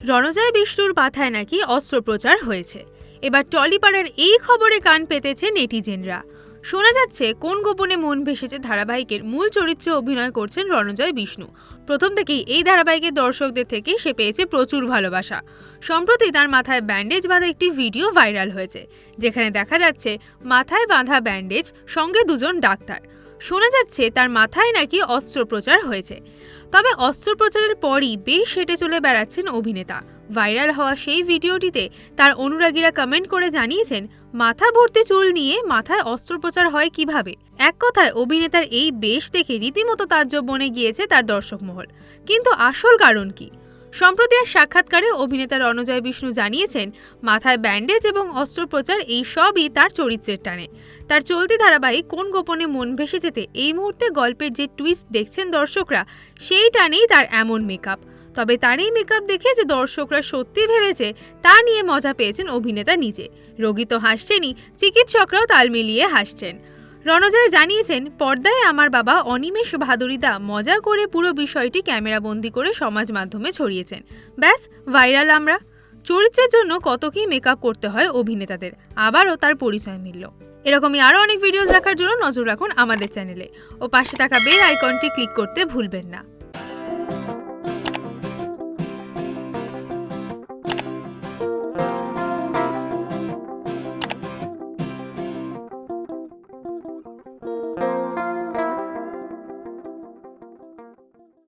রণজয় বিষ্ণুর মাথায় নাকি অস্ত্রোপচার হয়েছে। এবার টলিপাড়ার এই খবরে কান পেতেছে নেটিজেনরা। শোনা যাচ্ছে, কোন গোপনে মন ভেসেছে ধারাবাহিকের মূল চরিত্রে অভিনয় করছেন রণজয় বিষ্ণু। প্রথম থেকেই এই ধারাবাহিকের দর্শকদের থেকে সে পেয়েছে প্রচুর ভালোবাসা। সম্প্রতি তার মাথায় ব্যান্ডেজ বাঁধা একটি ভিডিও ভাইরাল হয়েছে, যেখানে দেখা যাচ্ছে মাথায় বাঁধা ব্যান্ডেজ, সঙ্গে দুজন ডাক্তার। শোনা যাচ্ছে তার মাথায় নাকি অস্ত্রোপচার হয়েছে। তবে অস্ত্রোপচারের পরই বেশ হেঁটে চলে বেড়াচ্ছেন অভিনেতা। ভাইরাল হওয়া সেই ভিডিওটিতে তার অনুরাগীরা কমেন্ট করে জানিয়েছেন, মাথা ভর্তি চুল নিয়ে মাথায় অস্ত্রোপচার হয় কীভাবে? এক কথায়, অভিনেতার এই বেশ দেখে রীতিমতো তাজ্জব বনে গিয়েছে তার দর্শক মহল। কিন্তু আসল কারণ কি? সম্প্রতি এক সাক্ষাৎকারে অভিনেতা রণজয় বিষ্ণু জানিয়েছেন, মাথায় ব্যান্ডেজ এবং অস্ত্রোপচার এই সবই তার চরিত্রের টানে। তার চলতি ধারাবাহিক কোন গোপনে মন ভেসে যেতে এই মুহূর্তে গল্পের যে টুইস্ট দেখছেন দর্শকরা, সেই টানেই তার এমন মেকআপ তবে তার এই মেকআপ দেখে যে দর্শকরা সত্যি ভেবেছে, তা নিয়ে মজা পেয়েছেন অভিনেতা নিজে। রোগী তো হাসছেনই, চিকিৎসকরাও তাল মিলিয়ে হাসছেন। রণজয় জানিয়েছেন, পর্দায় আমার বাবা অনিমেষ ভাদুরিদা মজা করে পুরো বিষয়টি ক্যামেরাবন্দি করে সমাজ মাধ্যমে ছড়িয়েছেন। ব্যাস, ভাইরাল আমরা। চরিত্রের জন্য কত কী মেকআপ করতে হয় অভিনেতাদের? আবারও তার পরিচয় মিলল। এরকমই আরও অনেক ভিডিওস দেখার জন্য নজর রাখুন আমাদের চ্যানেলে। ও পাশে থাকা বেল আইকনটি ক্লিক করতে ভুলবেন না।